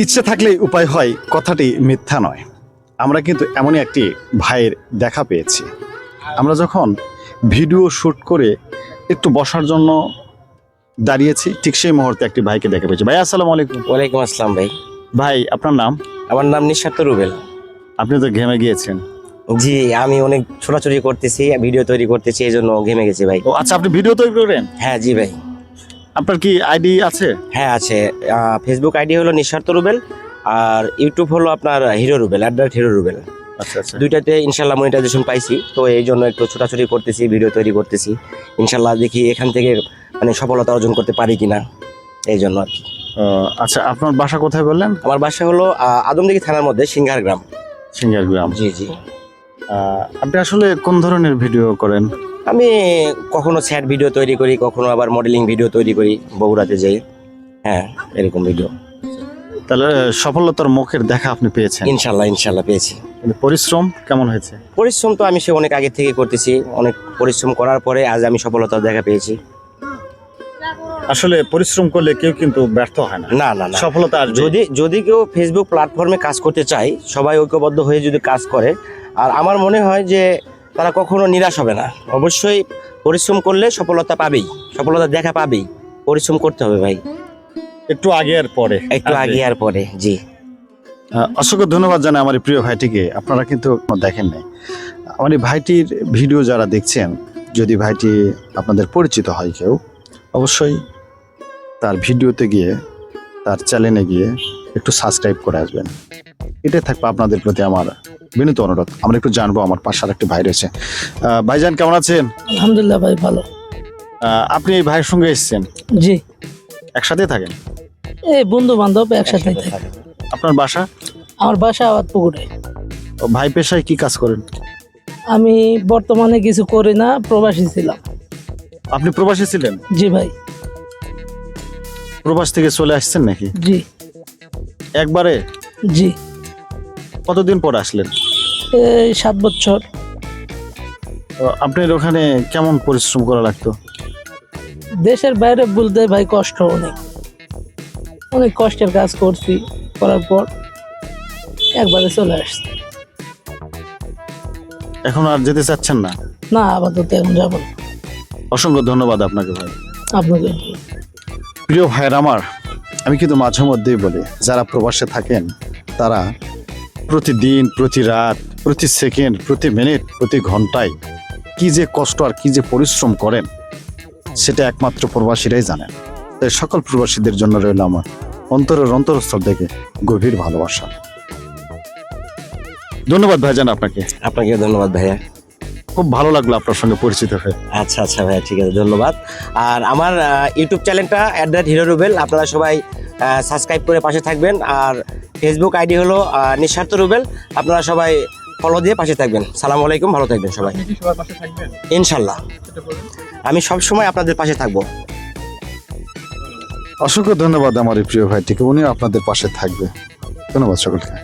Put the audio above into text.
ইচ্ছে থাকলেই উপায় হয় কথাটি মিথ্যা নয়। আমরা কিন্তু এমনই একটি ভাইয়ের দেখা পেয়েছি। আমরা যখন ভিডিও শ্যুট করে একটু বসার জন্য দাঁড়িয়েছি ঠিক সেই মুহূর্তে একটি ভাইকে দেখা পেয়েছি। ভাই আসসালামু আলাইকুম। ওয়ালাইকুম আসসালাম ভাই। ভাই আপনার নাম? আমার নাম নিঃস্বার্থ রুবেল। আপনি তো ঘেমে গিয়েছেন। জি আমি অনেক ছোটাছুটি করতেছি ভিডিও তৈরি করতেছি এই জন্য ঘেমে গেছি ভাই। ও আচ্ছা আপনি ভিডিও তৈরি করেন হ্যাঁ জি ভাই। আপনার কি আইডি আছে? হ্যাঁ আছে। ফেসবুক আইডি হলো নিঃস্বার্থ রুবেল আর ইউটিউব হলো আপনার hero Rubel address hero Rubel. আচ্ছা আচ্ছা। দুইটাতে ইনশাল্লাহ মনিটাইজেশন পাইছি। তো এই জন্য একটু ছোটাছুটি করতেছি ভিডিও তৈরি করতেছি। ইনশাল্লাহ দেখি এখান থেকে মানে সফলতা অর্জন করতে পারি কিনা এই জন্য আর কি। আচ্ছা আপনার বাসা কোথায় বললেন? আমার বাসা হলো আদমদিঘি থানার মধ্যে সিঙ্গার গ্রাম। সিঙ্গার গ্রাম। জি জি। আপনি আসলে কোন ধরনের ভিডিও করেন? আমি কখনো স্যাড ভিডিও তৈরি করি কখনো আবার মডেলিং ভিডিও তৈরি করি বগুড়াতে যাই। হ্যাঁ এরকম ভিডিও তাহলে সফলতার মুখের দেখা আপনি পেয়েছেন। ইনশাল্লাহ ইনশাল্লাহ পেয়েছি। পরিশ্রম কেমন হয়েছে? পরিশ্রম তো আমি সে অনেক আগে থেকে করতেছি। অনেক পরিশ্রম করার পরে আজ আমি সফলতা দেখা পেয়েছি। আসলে পরিশ্রম করলে কেউ কিন্তু ব্যর্থ হয় না। না না সফলতা আসবে। যদি যদি কেউ ফেসবুক প্ল্যাটফর্মে কাজ করতে চায় সবাই ঐক্যবদ্ধ হয়ে যদি কাজ করে আর আমার মনে হয় যে তারা কখনো নিরাশ হবে না। অবশ্যই পরিশ্রম করলে সফলতা পাবেই। সফলতা দেখা পাবেই। পরিশ্রম করতে হবে ভাই। একটু আগে আর পরে। একটু আগে আর পরে জি। অসংখ্য ধন্যবাদ জানাই আমার প্রিয় ভাইটিকে। আপনারা কিন্তু দেখেন নাই। আমার এই ভাইটির ভিডিও যারা দেখছেন যদি ভাইটি আপনাদের পরিচিত হয় কেউ অবশ্যই তার ভিডিওতে গিয়ে তার চ্যানেলে গিয়ে একটু সাবস্ক্রাইব করে আসবেন। এটাই থাকবে আপনাদের প্রতি আমার বিনীত অনুরোধ। আমরা একটু জানব আমার পাশে একটি ভাই রয়েছে। ভাইজান কেমন আছেন? আলহামদুলিল্লাহ ভাই ভালো। আপনি এই ভাইয়ের সঙ্গে এসেছেন? জি। একসাথে থাকেন? এই বন্ধু বান্ধব একসাথে থাকে আপনার বাসা? আমার বাসা আবাদ পুকুরে ও ভাই পেশায় কি কাজ করেন? আমি বর্তমানে কিছু করি না প্রবাসী ছিলাম। আপনি প্রবাসী ছিলেন? জি ভাই। প্রবাস থেকে চলে আসছেন নাকি? জি। একবারে? জি। কতদিন পর আসলেন? এই সাত বছর। আপনার ওখানে কেমন পরিশ্রম করা লাগতো? দেশের বাইরে বলতে ভাই কষ্ট অনেক। অনেক কষ্টের কাজ করছি করার পর একবারে চলে আসছি। এখন আর যেতে চাচ্ছেন না? না আপাতত এখন যাব না। অসংখ্য ধন্যবাদ আপনাকে ভাই। আপনাকে প্রিয় ভাইয়ের আমার আমি কিন্তু মাঝে মধ্যেই বলি যারা প্রবাসে থাকেন তারা প্রতিদিন প্রতি রাত প্রতি সেকেন্ড প্রতি মিনিট প্রতি ঘন্টায় কি যে কষ্ট আর কি যে পরিশ্রম করেন সেটা একমাত্র প্রবাসীরাই জানেন। তাই সকল প্রবাসীদের জন্য রইল আমার অন্তরের অন্তরস্থল থেকে গভীর ভালোবাসা। ধন্যবাদ ভাইজান আপনাকে। আপনাকে ধন্যবাদ ভাইয়া। খুব ভালো লাগল আপনার সঙ্গে পরিচিত হয়ে। আচ্ছা আচ্ছা ভাইয়া ঠিক আছে ধন্যবাদ। আর আমার ইউটিউব চ্যানেলটা অ্যাট দ্য হিরো রুবেল আপনারা সবাই সাবস্ক্রাইব করে পাশে থাকবেন। আর ফেসবুক আইডি হলো আহ, নিঃস্বার্থ রুবেল। আপনারা সবাই ফলো দিয়ে পাশে থাকবেন। সালাম আলাইকুম ভালো থাকবেন সবাই। ইনশাল্লাহ। আমি সব সময় আপনাদের পাশে থাকব। অসংখ্য ধন্যবাদ আমার প্রিয় ভাই ভাইটিকে। উনিও আপনাদের পাশে থাকবে। ধন্যবাদ সকলকে।